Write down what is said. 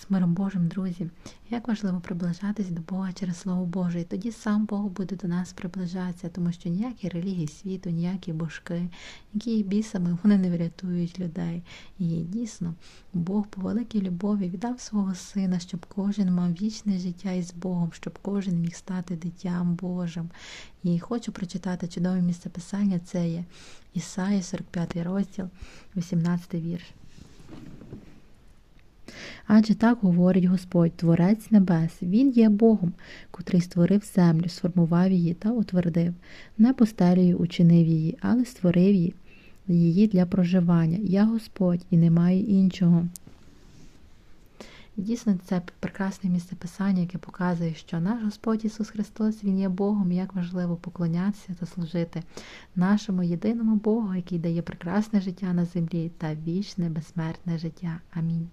З миром Божим, друзі, як важливо приближатись до Бога через Слово Боже. І тоді сам Бог буде до нас приближатися, тому що ніякі релігії світу, ніякі божки, які бісами вони не врятують людей. І дійсно, Бог по великій любові віддав свого сина, щоб кожен мав вічне життя із Богом, щоб кожен міг стати дитям Божим. І хочу прочитати чудове місце писання. Це є Ісаї, 45 розділ, 18 вірш. Адже так говорить Господь, Творець Небес, Він є Богом, котрий створив землю, сформував її та утвердив, не постелею учинив її, але створив її, її для проживання. Я Господь і немає іншого. Дійсно це прекрасне місце писання, яке показує, що наш Господь Ісус Христос Він є Богом, як важливо поклонятися та служити нашому єдиному Богу, який дає прекрасне життя на землі та вічне безсмертне життя. Амінь.